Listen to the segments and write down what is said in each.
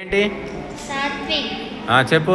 ఏంటి? చెప్పు.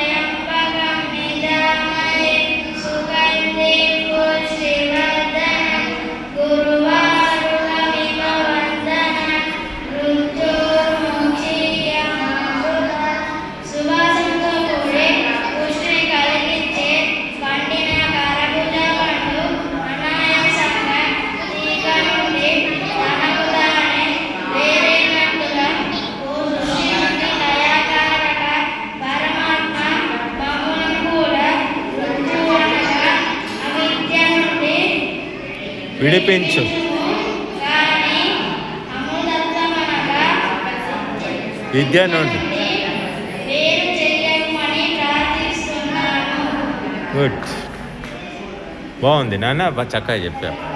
విడిపించు. విద్య నుండి. గుడ్ బాగుంది. నాన్న చక్కగా చెప్పాను